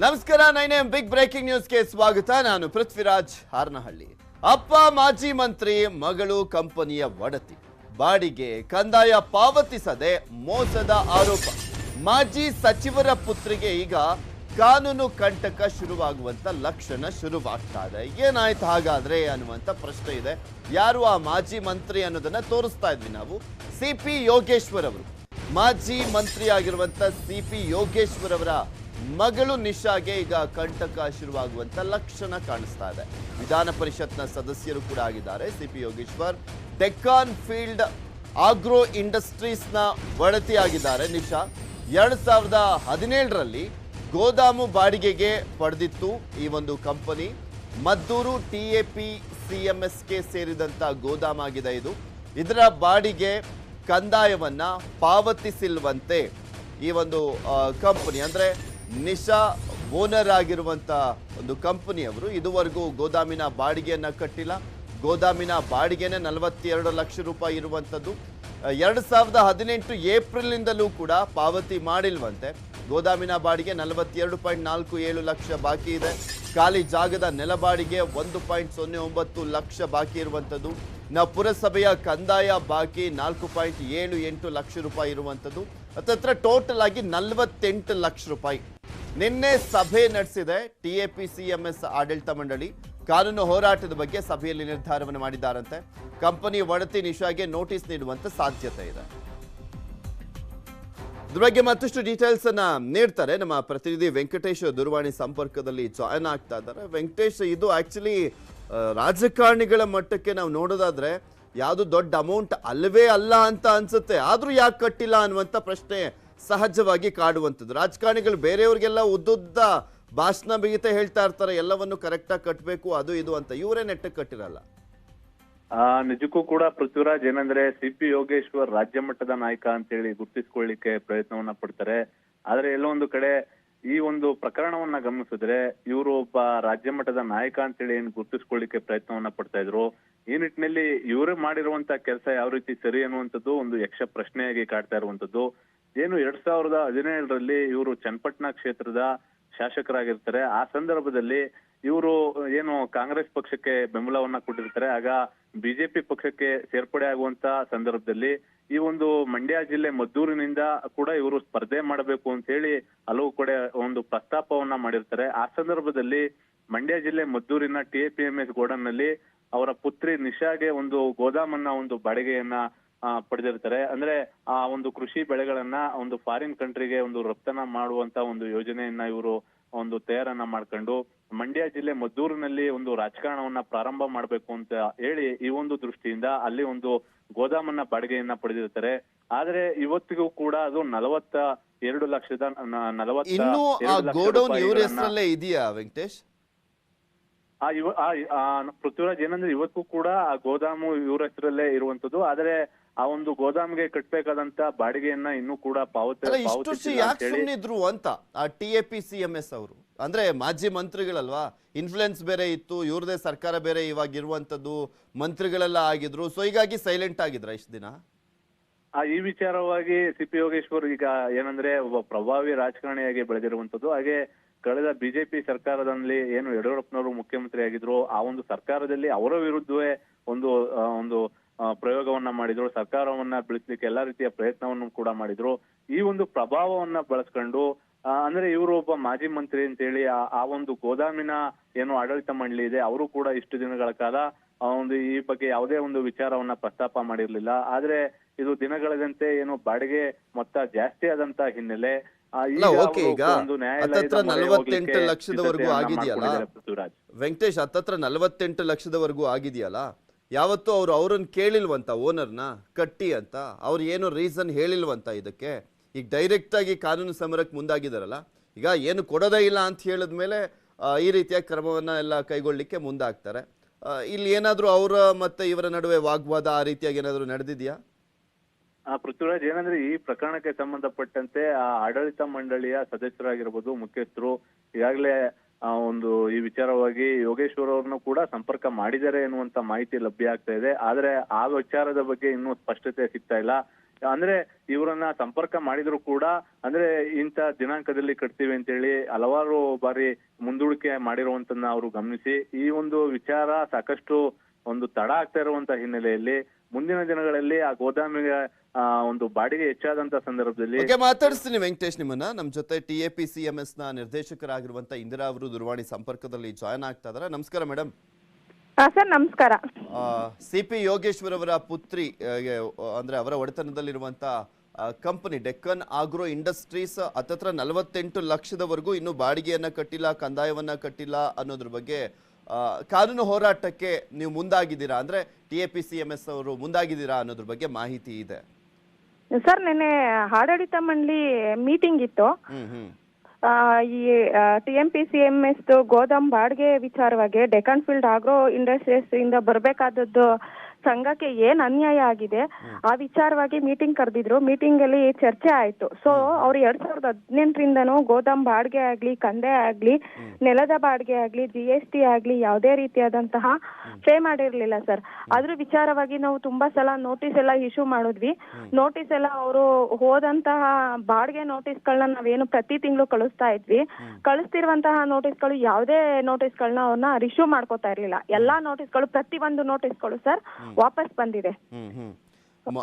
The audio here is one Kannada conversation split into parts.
ನಮಸ್ಕಾರ, ನೈನ್ ಎಂ ಬಿಗ್ ಬ್ರೇಕಿಂಗ್ ನ್ಯೂಸ್ಗೆ ಸ್ವಾಗತ. ನಾನು ಪೃಥ್ವಿರಾಜ್ ಹಾರ್ನಹಳ್ಳಿ. ಅಪ್ಪ, ಮಾಜಿ ಮಂತ್ರಿ, ಮಗಳು ಕಂಪನಿಯ ಒಡತಿ. ಬಾಡಿಗೆ ಕಂದಾಯ ಪಾವತಿಸದೆ ಮೋಸದ ಆರೋಪ. ಮಾಜಿ ಸಚಿವರ ಪುತ್ರಿಗೆ ಈಗ ಕಾನೂನು ಕಂಟಕ ಶುರುವಾಗುವಂತ ಲಕ್ಷಣ ಶುರುವಾಗ್ತಾ ಇದೆ ಏನಾಯ್ತು, ಹಾಗಾದ್ರೆ ಅನ್ನುವಂತ ಪ್ರಶ್ನೆ ಇದೆ. ಯಾರು ಆ ಮಾಜಿ ಮಂತ್ರಿ ಅನ್ನೋದನ್ನ ತೋರಿಸ್ತಾ ಇದ್ವಿ ನಾವು. ಸಿ ಪಿ ಯೋಗೇಶ್ವರ್ ಅವರು. ಮಾಜಿ ಮಂತ್ರಿ ಆಗಿರುವಂತ ಸಿ ಪಿ ಯೋಗೇಶ್ವರ್ ಅವರ ಮಗಳು ನಿಶಾಗೆ ಈಗ ಕಂಟಕ ಶುರುವಾಗುವಂತ ಲಕ್ಷಣ ಕಾಣಿಸ್ತಾ ಇದೆ. ವಿಧಾನ ಪರಿಷತ್ನ ಸದಸ್ಯರು ಕೂಡ ಆಗಿದ್ದಾರೆ. C P Yogeshwar Deccan Field Agro ಇಂಡಸ್ಟ್ರೀಸ್ನ ಒಡತಿಯಾಗಿದ್ದಾರೆ ನಿಶಾ. ಎರಡ್ ಸಾವಿರದ ಹದಿನೇಳರಲ್ಲಿ ಗೋದಾಮು ಬಾಡಿಗೆಗೆ ಪಡೆದಿತ್ತು ಈ ಒಂದು company. Maddur T A P C M ಎಸ್ಗೆ ಸೇರಿದಂತ ಗೋದಾಮಾಗಿದೆ ಇದು. ಇದರ ಬಾಡಿಗೆ ಕಂದಾಯವನ್ನ ಪಾವತಿಸಿಲ್ವಂತೆ ಈ ಒಂದು ಕಂಪನಿ. ಅಂದ್ರೆ ನಿಶಾ ಓನರ್ ಆಗಿರುವಂತ ಒಂದು ಕಂಪನಿಯವರು ಇದುವರೆಗೂ ಗೋದಾಮಿನ ಬಾಡಿಗೆಯನ್ನ ಕಟ್ಟಿಲ್ಲ. ಗೋದಾಮಿನ ಬಾಡಿಗೆನೆ ನಲವತ್ತೆರಡು ಲಕ್ಷ ರೂಪಾಯಿ ಇರುವಂಥದ್ದು ಎರಡು ಸಾವಿರದ ಹದಿನೆಂಟು ಏಪ್ರಿಲ್ನಿಂದಲೂ ಕೂಡ ಪಾವತಿ ಮಾಡಿಲ್ವಂತೆ. ಗೋದಾಮಿನ ಬಾಡಿಗೆ ನಲವತ್ತೆರಡು ಪಾಯಿಂಟ್ ನಾಲ್ಕು ಏಳು ಲಕ್ಷ ಬಾಕಿ ಇದೆ. ಖಾಲಿ ಜಾಗದ ನೆಲ ಬಾಡಿಗೆ ಒಂದು ಪಾಯಿಂಟ್ ಸೊನ್ನೆ ಒಂಬತ್ತು ಲಕ್ಷ ಬಾಕಿ ಇರುವಂಥದ್ದು ನಾ ಪುರಸಭೆಯ ಕಂದಾಯ ಬಾಕಿ ನಾಲ್ಕು ಪಾಯಿಂಟ್ ಏಳು ಎಂಟು ಲಕ್ಷ ರೂಪಾಯಿ ಇರುವಂಥದ್ದು ಹತ್ತತ್ರ ಟೋಟಲ್ ಆಗಿ ನಲವತ್ತೆಂಟು ಲಕ್ಷ ರೂಪಾಯಿ. ನಿನ್ನೆ ಸಭೆ ನಡೆಸಿದೆ T A P C M S ಆಡಳಿತ ಮಂಡಳಿ. ಕಾನೂನು ಹೋರಾಟದ ಬಗ್ಗೆ ಸಭೆಯಲ್ಲಿ ನಿರ್ಧಾರವನ್ನು ಮಾಡಿದ್ದಾರಂತೆ. ಕಂಪನಿ ಒಡತಿ ನಿಶಾಗೆ ನೋಟಿಸ್ ನೀಡುವಂತ ಸಾಧ್ಯತೆ ಇದೆ. ಇದ್ರ ಬಗ್ಗೆ ಮತ್ತಷ್ಟು ಡೀಟೇಲ್ಸ್ ಅನ್ನ ನೀಡ್ತಾರೆ. ನಮ್ಮ ಪ್ರತಿನಿಧಿ ವೆಂಕಟೇಶ್ ದೂರವಾಣಿ ಸಂಪರ್ಕದಲ್ಲಿ ಜಾಯ್ನ್ ಆಗ್ತಾ ಇದ್ದಾರೆ. ವೆಂಕಟೇಶ್, ಇದು ಆಕ್ಚುಲಿ ರಾಜಕಾರಣಿಗಳ ಮಟ್ಟಕ್ಕೆ ನಾವು ನೋಡೋದಾದ್ರೆ ಯಾವುದು ದೊಡ್ಡ ಅಮೌಂಟ್ ಅಲ್ಲವೇ ಅಲ್ಲ ಅಂತ ಅನ್ಸುತ್ತೆ. ಆದ್ರೂ ಯಾಕೆ ಕಟ್ಟಿಲ್ಲ ಅನ್ನುವಂಥ ಪ್ರಶ್ನೆ ಸಹಜವಾಗಿ ಕಾಡುವಂಥದ್ದು. ರಾಜಕಾರಣಿಗಳು ಬೇರೆಯವ್ರಿಗೆಲ್ಲ ಉದ್ದುದ್ದ ಭಾಷಣ ಬಿಗಿತ ಹೇಳ್ತಾ ಇರ್ತಾರೆ, ಎಲ್ಲವನ್ನು ಕರೆಕ್ಟಾಗಿ ಕಟ್ಟಬೇಕು ಅದು ಇದು ಅಂತ. ಇವರೇ ನೆಟ್ಟ ಕಟ್ಟಿರಲ್ಲ. ನಿಜಕ್ಕೂ ಕೂಡ ಪೃಥ್ವಿರಾಜ್ ಏನಂದ್ರೆ ಸಿ ಪಿ ಯೋಗೇಶ್ವರ್ ರಾಜ್ಯ ಮಟ್ಟದ ನಾಯಕ ಅಂತೇಳಿ ಗುರ್ತಿಸ್ಕೊಳ್ಳಿಕ್ಕೆ ಪ್ರಯತ್ನವನ್ನ ಪಡ್ತಾರೆ. ಆದ್ರೆ ಎಲ್ಲೊಂದು ಕಡೆ ಈ ಒಂದು ಪ್ರಕರಣವನ್ನ ಗಮನಿಸಿದ್ರೆ ಇವರು ಒಬ್ಬ ರಾಜ್ಯ ಮಟ್ಟದ ನಾಯಕ ಅಂತೇಳಿ ಏನ್ ಗುರ್ತಿಸ್ಕೊಳ್ಳಿಕ್ಕೆ ಪ್ರಯತ್ನವನ್ನ ಪಡ್ತಾ ಇದ್ರು. ಈ ನಿಟ್ಟಿನಲ್ಲಿ ಇವರು ಮಾಡಿರುವಂತ ಕೆಲಸ ಯಾವ ರೀತಿ ಸರಿ ಅನ್ನುವಂಥದ್ದು ಒಂದು ಯಕ್ಷ ಪ್ರಶ್ನೆಯಾಗಿ ಕಾಡ್ತಾ ಇರುವಂತದ್ದು ಏನು ಎರಡ್ ಸಾವಿರದ ಹದಿನೇಳರಲ್ಲಿ ಇವರು ಚನ್ನಪಟ್ಟಣ ಕ್ಷೇತ್ರದ ಶಾಸಕರಾಗಿರ್ತಾರೆ. ಆ ಸಂದರ್ಭದಲ್ಲಿ ಇವರು ಏನು ಕಾಂಗ್ರೆಸ್ ಪಕ್ಷಕ್ಕೆ ಬೆಂಬಲವನ್ನ ಕೊಟ್ಟಿರ್ತಾರೆ. ಆಗ ಬಿಜೆಪಿ ಪಕ್ಷಕ್ಕೆ ಸೇರ್ಪಡೆ ಆಗುವಂತ ಸಂದರ್ಭದಲ್ಲಿ ಈ ಒಂದು ಮಂಡ್ಯ ಜಿಲ್ಲೆ ಮದ್ದೂರಿನಿಂದ ಕೂಡ ಇವರು ಸ್ಪರ್ಧೆ ಮಾಡಬೇಕು ಅಂತ ಹೇಳಿ ಹಲವು ಕಡೆ ಒಂದು ಪ್ರಸ್ತಾಪವನ್ನ ಮಾಡಿರ್ತಾರೆ. ಆ ಸಂದರ್ಭದಲ್ಲಿ ಮಂಡ್ಯ ಜಿಲ್ಲೆ ಮದ್ದೂರಿನ T A P M S ಗೋಡನ್ನಲ್ಲಿ ಅವರ ಪುತ್ರಿ ನಿಶಾಗೆ ಒಂದು ಗೋದಾಮನ್ನ, ಒಂದು ಬಾಡಿಗೆಯನ್ನ ಪಡೆದಿರ್ತಾರೆ. ಅಂದ್ರೆ ಆ ಒಂದು ಕೃಷಿ ಬೆಳೆಗಳನ್ನ ಒಂದು ಫಾರಿನ್ ಕಂಟ್ರಿಗೆ ಒಂದು ರಫ್ತನ ಮಾಡುವಂತ ಒಂದು ಯೋಜನೆಯನ್ನ ಇವರು ಒಂದು ತಯಾರನ್ನ ಮಾಡ್ಕೊಂಡು ಮಂಡ್ಯ ಜಿಲ್ಲೆ ಮದ್ದೂರಿನಲ್ಲಿ ಒಂದು ರಾಜಕಾರಣವನ್ನ ಪ್ರಾರಂಭ ಮಾಡ್ಬೇಕು ಅಂತ ಹೇಳಿ ಈ ಒಂದು ದೃಷ್ಟಿಯಿಂದ ಅಲ್ಲಿ ಒಂದು ಗೋದಾಮನ್ನ ಬಾಡಿಗೆಯನ್ನ ಪಡೆದಿರ್ತಾರೆ. ಆದ್ರೆ ಇವತ್ತಿಗೂ ಕೂಡ ಅದು ನಲವತ್ತ ಎರಡು ಲಕ್ಷದ ನಲವತ್ತ ಗೋಡೌನ್ ಇವ್ರ ಹೆಸರಲ್ಲೇ ಇದೆಯಾ ವೆಂಕಟೇಶ್? ಆ ಇವ ಆ ಪೃಥ್ವಿರಾಜ್ ಏನಂದ್ರೆ ಇವತ್ತು ಕೂಡ ಆ ಗೋದಾಮು ಇವ್ರ ಹೆಸರಲ್ಲೇ ಇರುವಂತದ್ದು ಆದ್ರೆ ಆ ಒಂದು ಗೋದಾಮ್ಗೆ ಕಟ್ಬೇಕಾದಂತ ಬಾಡಿಗೆಯನ್ನ ಇನ್ನೂ ಕೂಡ ಪಾವತಿ ಅಲ್ಲ ಇಷ್ಟು ವರ್ಷ ಪಾವತಿಸಿಲ್ಲ ಯಾಕೆ ಅಂತೇಳಿ ಸುಮ್ಮನಿದ್ರು ಅಂತ? ಆ T A P C M S ಅವರು. ಅಂದ್ರೆ ಮಾಜಿ ಮಂತ್ರಿಗಳಲ್ವಾ? ಇನ್ಫ್ಲುಯೆನ್ಸ್ ಬೇರೆ ಇತ್ತು ಇವ್ರದೇ ಸರ್ಕಾರ ಬೇರೆ ಇವಾಗ ಇರುವಂತದ್ದು ಮಂತ್ರಿಗಳೆಲ್ಲ ಆಗಿದ್ರು. ಸೊ ಹೀಗಾಗಿ ಸೈಲೆಂಟ್ ಆಗಿದ್ರ ಇಷ್ಟು ದಿನ? ಆ ಈ ವಿಚಾರವಾಗಿ ಸಿ ಪಿ ಯೋಗೇಶ್ವರ್ ಈಗ ಏನಂದ್ರೆ ಒಬ್ಬ ಪ್ರಭಾವಿ ರಾಜಕಾರಣಿಯಾಗಿ ಬೆಳೆದಿರುವಂತದ್ದು ಹಾಗೆ ಕಳೆದ ಬಿಜೆಪಿ ಸರ್ಕಾರದಲ್ಲಿ ಏನು ಯಡಿಯೂರಪ್ಪನವರು ಮುಖ್ಯಮಂತ್ರಿ ಆಗಿದ್ರು, ಆ ಒಂದು ಸರ್ಕಾರದಲ್ಲಿ ಅವರ ವಿರುದ್ಧವೇ ಒಂದು ಒಂದು ಪ್ರಯೋಗವನ್ನ ಮಾಡಿದ್ರು, ಸರ್ಕಾರವನ್ನ ಬೆಳೆಸಲಿಕ್ಕೆ ಎಲ್ಲಾ ರೀತಿಯ ಪ್ರಯತ್ನವನ್ನು ಕೂಡ ಮಾಡಿದ್ರು. ಈ ಒಂದು ಪ್ರಭಾವವನ್ನ ಬಳಸ್ಕೊಂಡು ಅಂದ್ರೆ ಇವರು ಒಬ್ಬ ಮಾಜಿ ಮಂತ್ರಿ ಅಂತೇಳಿ, ಆ- ಒಂದು ಗೋದಾಮಿನ ಏನು ಆಡಳಿತ ಮಂಡಳಿ ಇದೆ, ಅವರು ಕೂಡ ಇಷ್ಟು ದಿನಗಳ ಕಾಲ ಒಂದು ಈ ಬಗ್ಗೆ ಯಾವುದೇ ಒಂದು ವಿಚಾರವನ್ನ ಪ್ರಸ್ತಾಪ ಮಾಡಿರ್ಲಿಲ್ಲ. ಆದ್ರೆ ಇದು ದಿನಗಳದಂತೆ ಏನು ಬಾಡಿಗೆ ಮೊತ್ತ ಜಾಸ್ತಿ ಆದಂತ ಹಿನ್ನೆಲೆ ಅಲ್ಲ, ಓಕೆ, ಈಗ ಹತ್ತತ್ರ ನಲವತ್ತೆಂಟು ಲಕ್ಷದವರೆಗೂ ಆಗಿದೆಯಲ್ಲ? ವೆಂಕಟೇಶ್ ಹತ್ತತ್ರ ನಲವತ್ತೆಂಟು ಲಕ್ಷದವರೆಗೂ ಆಗಿದೆಯಲ್ಲ? ಯಾವತ್ತೂ ಅವ್ರು ಅವ್ರನ್ನ ಕೇಳಿಲ್ವಂತ ಓನರ್ನ? ಕಟ್ಟಿ ಅಂತ? ಅವ್ರು ಏನು ರೀಸನ್ ಹೇಳಿಲ್ವಂತ ಇದಕ್ಕೆ? ಈಗ ಡೈರೆಕ್ಟ್ ಆಗಿ ಕಾನೂನು ಸಮರಕ್ಕೆ ಮುಂದಾಗಿದಾರಲ್ಲ? ಈಗ ಏನು ಕೊಡೋದೇ ಇಲ್ಲ ಅಂತ ಹೇಳಿದ್ಮೇಲೆ ಮೇಲೆ ಈ ರೀತಿಯ ಕ್ರಮವನ್ನ ಎಲ್ಲ ಕೈಗೊಳ್ಳಲಿಕ್ಕೆ ಮುಂದಾಗ್ತಾರೆ. ಇಲ್ಲಿ ಏನಾದರೂ ಅವರ ಮತ್ತೆ ಇವರ ನಡುವೆ ವಾಗ್ವಾದ ಆ ರೀತಿಯಾಗಿ ಏನಾದರೂ ನಡೆದಿದೆಯಾ? ಪೃಥ್ವಿರಾಜ್, ಏನಂದ್ರೆ ಈ ಪ್ರಕರಣಕ್ಕೆ ಸಂಬಂಧಪಟ್ಟಂತೆ ಆ ಆಡಳಿತ ಮಂಡಳಿಯ ಸದಸ್ಯರಾಗಿರ್ಬೋದು ಮುಖ್ಯಸ್ಥರು, ಈಗಾಗಲೇ ಒಂದು ಈ ವಿಚಾರವಾಗಿ ಯೋಗೇಶ್ವರ್ ಅವ್ರನ್ನು ಕೂಡ ಸಂಪರ್ಕ ಮಾಡಿದ್ದಾರೆ ಎನ್ನುವಂತ ಮಾಹಿತಿ ಲಭ್ಯ ಆಗ್ತಾ ಇದೆ. ಆದ್ರೆ ಆ ವಿಚಾರದ ಬಗ್ಗೆ ಇನ್ನೂ ಸ್ಪಷ್ಟತೆ ಸಿಗ್ತಾ ಇಲ್ಲ. ಅಂದ್ರೆ ಇವರನ್ನ ಸಂಪರ್ಕ ಮಾಡಿದ್ರು ಕೂಡ, ಅಂದ್ರೆ ಇಂಥ ದಿನಾಂಕದಲ್ಲಿ ಕಟ್ತೀವಿ ಅಂತ ಹೇಳಿ ಹಲವಾರು ಬಾರಿ ಮುಂದೂಡಿಕೆ ಮಾಡಿರುವಂತನ್ನ ಅವರು ಗಮನಿಸಿ. ಈ ಒಂದು ವಿಚಾರ ಸಾಕಷ್ಟು ಒಂದು ತಡ ಆಗ್ತಾ ಇರುವಂತ ಹಿನ್ನೆಲೆಯಲ್ಲಿ ಮುಂದಿನ ದಿನಗಳಲ್ಲಿ ಆ ಗೋದಾಮಿಗೆ ಆ, ಒಂದು ಬಾಡಿಗೆ ಹೆಚ್ಚಾದಂತ ಸಂದರ್ಭದಲ್ಲಿ ಓಕೆ ಮಾತಾಡಿಸ್ತೀನಿ ವೆಂಕಟೇಶ್ ನಿಮ್ಮನ್ನ. ನಮ್ಮ ಜೊತೆ T A P C M ಎಸ್ನ ನಿರ್ದೇಶಕರಾಗಿರುವಂತ ಇಂದಿರಾ ಅವರು ದೂರವಾಣಿ ಸಂಪರ್ಕದಲ್ಲಿ ಜಾಯ್ನ್ ಆಗ್ತಾ ಇದಾರೆ. ನಮಸ್ಕಾರ ಮೇಡಮ್ ಆ ಸರ್ ನಮಸ್ಕಾರ. ಸಿ ಪಿ ಯೋಗೇಶ್ವರ್ ಅವರ ಪುತ್ರಿ ಆ, ಗೆ, ಅಂದ್ರೆ ಅವರ ಒಡೆತನದಲ್ಲಿರುವಂತ ಕಂಪನಿ ಡೆಕ್ಕನ್ ಆಗ್ರೋ ಇಂಡಸ್ಟ್ರೀಸ್ ಹತ್ತತ್ರ ನಲವತ್ತೆಂಟು ಲಕ್ಷದವರೆಗೂ ಇನ್ನು ಬಾಡಿಗೆಯನ್ನ ಕಟ್ಟಿಲ್ಲ ಕಂದಾಯವನ್ನ ಕಟ್ಟಿಲ್ಲ ಅನ್ನೋದ್ರ ಬಗ್ಗೆ ಆ, ಕಾನೂನು ಹೋರಾಟಕ್ಕೆ ನೀವು ಮುಂದಾಗಿದ್ದೀರಾ? ಅಂದ್ರೆ T A P C M S ಅವರು ಮುಂದಾಗಿದ್ದೀರಾ ಅನ್ನೋದ್ರ ಬಗ್ಗೆ ಮಾಹಿತಿ ಇದೆ. ಸರ್ ನೆನ್ನೆ ಆಡಳಿತ ಮಂಡಳಿ ಮೀಟಿಂಗ್ ಇತ್ತು. ಆ, ಈ T M P C M S ಗೋದಾಮ್ ಬಾಡಿಗೆ ವಿಚಾರವಾಗಿ ಡೆಕನ್ ಫೀಲ್ಡ್ ಆಗ್ರೋ ಇಂಡಸ್ಟ್ರೀಸ್ ಇಂದ ಬರಬೇಕಾದದ್ದು ಸಂಘಕ್ಕೆ ಏನ್ ಅನ್ಯಾಯ ಆಗಿದೆ ಆ ವಿಚಾರವಾಗಿ ಮೀಟಿಂಗ್ ಕರೆದಿದ್ರು. ಮೀಟಿಂಗ್ ಅಲ್ಲಿ ಚರ್ಚೆ ಆಯ್ತು. ಸೊ ಅವ್ರು ಎರಡ್ ಸಾವಿರದ ಹದಿನೆಂಟರಿಂದನೂ ಗೋದಾಮ್ ಬಾಡಿಗೆ ಆಗ್ಲಿ ಕಂದೆ ಆಗ್ಲಿ ನೆಲದ ಬಾಡಿಗೆ ಆಗ್ಲಿ ಜಿ ಎಸ್ ಟಿ ಆಗ್ಲಿ ಯಾವುದೇ ರೀತಿಯಾದಂತಹ ಪೇ ಮಾಡಿರ್ಲಿಲ್ಲ ಸರ್ ಅದ್ರ ವಿಚಾರವಾಗಿ ನಾವು ತುಂಬಾ ಸಲ ನೋಟಿಸ್ ಎಲ್ಲ ಇಶ್ಯೂ ಮಾಡಿದ್ವಿ. ನೋಟಿಸ್ ಎಲ್ಲ ಅವರು ಹೋದಂತಹ ಬಾಡಿಗೆ ನೋಟಿಸ್ ಗಳನ್ನ ನಾವೇನು ಪ್ರತಿ ತಿಂಗಳು ಕಳಿಸ್ತಾ ಇದ್ವಿ. ಕಳಿಸ್ತಿರುವಂತಹ ನೋಟಿಸ್ಗಳು ಯಾವುದೇ ನೋಟಿಸ್ಗಳನ್ನ ಅವ್ರನ್ನ ರಿಶ್ಯೂ ಮಾಡ್ಕೋತಾ ಇರ್ಲಿಲ್ಲ. ಎಲ್ಲಾ ನೋಟಿಸ್ಗಳು ಪ್ರತಿ ಒಂದು ನೋಟಿಸ್ಗಳು ಸರ್ ವಾಪಸ್ ಬಂದಿದೆ.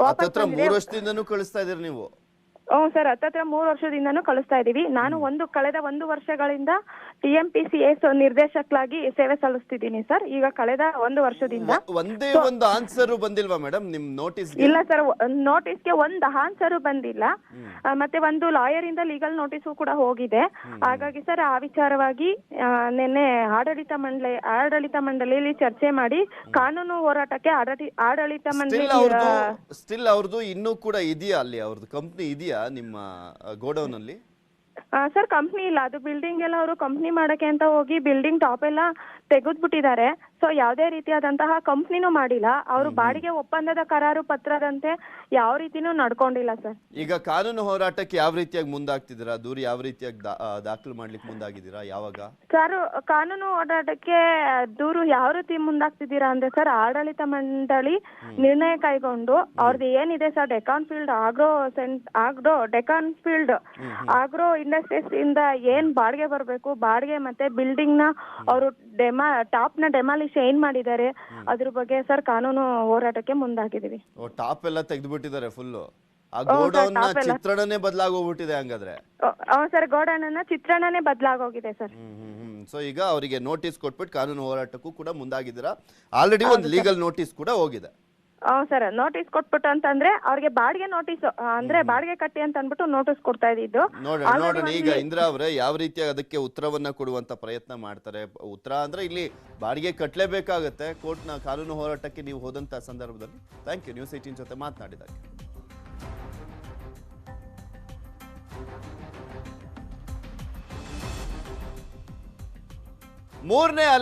ಹತ್ತತ್ರ ಬಂದಿದೆ. ಮೂರು ವರ್ಷದಿಂದನೂ ಕಳಿಸ್ತಾ ಇದೀರಿ ನೀವು? ಹ್ಞೂ ಸರ್. ಹತ್ತತ್ರ ಮೂರು ವರ್ಷದಿಂದನೂ ಕಳಿಸ್ತಾ ಇದೀವಿ ನಾನು ಒಂದು ಕಳೆದ ಒಂದು ವರ್ಷಗಳಿಂದ ಟಿ ಎಂ ಎಸ್ ನಿರ್ದೇಶಕರಾಗಿ ಸೇವೆ ಸಲ್ಲಿಸ್ತಿದ್ದೀನಿ ಸರ್. ಈಗ ಕಳೆದ ಒಂದು ವರ್ಷದಿಂದ. ಒಂದೇ ಒಂದು ಆನ್ಸರ್ ಬಂದಿಲ್ವಾ ಮೇಡಮ್? ನಿಮ್ ನೋಟಿಸ್ ಇಲ್ಲ ಸರ್. ನೋಟಿಸ್ಗೆ ಒಂದು ಆನ್ಸರ್ ಬಂದಿಲ್ಲ. ಮತ್ತೆ ಒಂದು ಲಾಯರ್ ಇಂದ ಲೀಗಲ್ ನೋಟಿಸ್ ಕೂಡ ಹೋಗಿದೆ. ಹಾಗಾಗಿ ಸರ್ ಆ ವಿಚಾರವಾಗಿ ನಿನ್ನೆ ಆಡಳಿತ ಮಂಡಳಿ ಆಡಳಿತ ಮಂಡಳಿಯಲ್ಲಿ ಚರ್ಚೆ ಮಾಡಿ ಕಾನೂನು ಹೋರಾಟಕ್ಕೆ ಆಡಳಿ- ಆಡಳಿತ ಮಂಡಳಿ ಸ್ಟಿಲ್ ಅವ್ರದ್ದು ಇನ್ನೂ ಕೂಡ ಇದೆಯಾ ಅಲ್ಲಿ? ಅವ್ರದ್ದು ಕಂಪ್ನಿ ಇದೆಯಾ ನಿಮ್ಮ ಗೋಡೌನ್ ಅಲ್ಲಿ ಸರ್ ಕಂಪ್ನಿ ಇಲ್ಲ. ಅದು ಬಿಲ್ಡಿಂಗ್ ಎಲ್ಲ ಅವರು ಕಂಪ್ನಿ ಮಾಡಕ್ಕೆ ಅಂತ ಹೋಗಿ ಬಿಲ್ಡಿಂಗ್ ಟಾಪ್ ಎಲ್ಲ ತೆಗೆದ್ಬಿಟ್ಟಿದ್ದಾರೆ. ಸೊ ಯಾವುದೇ ರೀತಿಯಾದಂತಹ ಕಂಪ್ನಿನೂ ಮಾಡಿಲ್ಲ. ಅವರು ಬಾಡಿಗೆ ಒಪ್ಪಂದದ ಕರಾರು ಪತ್ರದಂತೆ ಯಾವ ರೀತಿನೂ ನಡ್ಕೊಂಡಿಲ್ಲ ಸರ್ ಈಗ ಕಾನೂನು ಹೋರಾಟಕ್ಕೆ ಯಾವ ರೀತಿಯಾಗಿ ಮುಂದಾಗ್ತಿದ್ದೀರಾ? ದೂರು ಯಾವ ರೀತಿಯಾಗಿ ದಾಖಲು ಮಾಡ್ಲಿಕ್ಕೆ ಮುಂದಾಗಿದ್ದೀರಾ ಯಾವಾಗ? ಸರ್ ಕಾನೂನು ಹೋರಾಟಕ್ಕೆ ದೂರು ಯಾವ ರೀತಿ ಮುಂದಾಗ್ತಿದ್ದೀರಾ ಅಂದ್ರೆ ಸರ್ ಆಡಳಿತ ಮಂಡಳಿ ನಿರ್ಣಯ ಕೈಗೊಂಡು ಅವ್ರದ್ದು ಏನಿದೆ sir Deccan field agro scent Agro Deccan Field Agro Industries ಇಂದ ಏನ್ ಬಾಡಿಗೆ ಬರಬೇಕು ಬಾಡಿಗೆ ಮತ್ತೆ ಬಿಲ್ಡಿಂಗ್ನ ಅವರು ಡೆಮಾ ಟಾಪ್ನ ಡೆಮಾಲಿಶ್ ಏನ್ ಮಾಡಿದ್ದಾರೆ ಅದ್ರ ಬಗ್ಗೆ ಸರ್ ಕಾನೂನು ಹೋರಾಟಕ್ಕೆ ಮುಂದಾಗಿದ್ದೀವಿ. ಓ ಟಾಪ್ ಎಲ್ಲ ತೆಗೆದ್ಬಿಟ್ಟಿದ್ದಾರೆ ಫುಲ್ ಆ ಗೋಡೌನ್. ಚಿತ್ರಣನೇ ಬದಲಾಗೋಗ್ಬಿಟ್ಟಿದೆ ಹಂಗಾದ್ರೆ. ಸರ್ ಗೋಡೌನ್ ಚಿತ್ರಣನೇ ಬದಲಾಗೋಗಿದೆ ಸರ್. ಸೊ ಈಗ ಅವರಿಗೆ ನೋಟಿಸ್ ಕೊಟ್ಬಿಟ್ಟು ಕಾನೂನು ಹೋರಾಟಕ್ಕೂ ಕೂಡ ಮುಂದಾಗಿದ್ದೀರಾ. ಆಲ್ರೆಡಿ ಒಂದು ಲೀಗಲ್ ನೋಟಿಸ್ ಕೂಡ ಹೋಗಿದೆ. ಸರ್ ನೋಟಿಸ್ ಕೊಟ್ಬಿಟ್ಟು ಅಂತಂದ್ರೆ ಅವ್ರಿಗೆ ಬಾಡಿಗೆ ನೋಟಿಸ್ ಅಂದ್ರೆ ಬಾಡಿಗೆ ಕಟ್ಟಿ ಅಂತ ಅಂದ್ಬಿಟ್ಟು ನೋಟಿಸ್ ಕೊಡ್ತಾ ಇದ್ದಿದ್ದು. ನೋಡೋಣ ಈಗ ಇಂದ್ರ ಇಂದಿರಾ ಅವರೇ ಯಾವ ರೀತಿ ಅದಕ್ಕೆ ಉತ್ತರವನ್ನ ಕೊಡುವಂತ ಪ್ರಯತ್ನ ಮಾಡ್ತಾರೆ? ಉತ್ತರ ಅಂದ್ರೆ ಇಲ್ಲಿ ಬಾಡಿಗೆ ಕಟ್ಟಲೇಬೇಕಾಗತ್ತೆ ಕೋರ್ಟ್ನ ಕಾನೂನು ಹೋರಾಟಕ್ಕೆ ನೀವು ಹೋದಂತ ಸಂದರ್ಭದಲ್ಲಿ. ಥ್ಯಾಂಕ್ ಯು ನ್ಯೂಸ್ ಏಟೀನ್ ಜೊತೆ ಮಾತನಾಡಿದಾಗ ಮೂರನೇ ಅಲೆ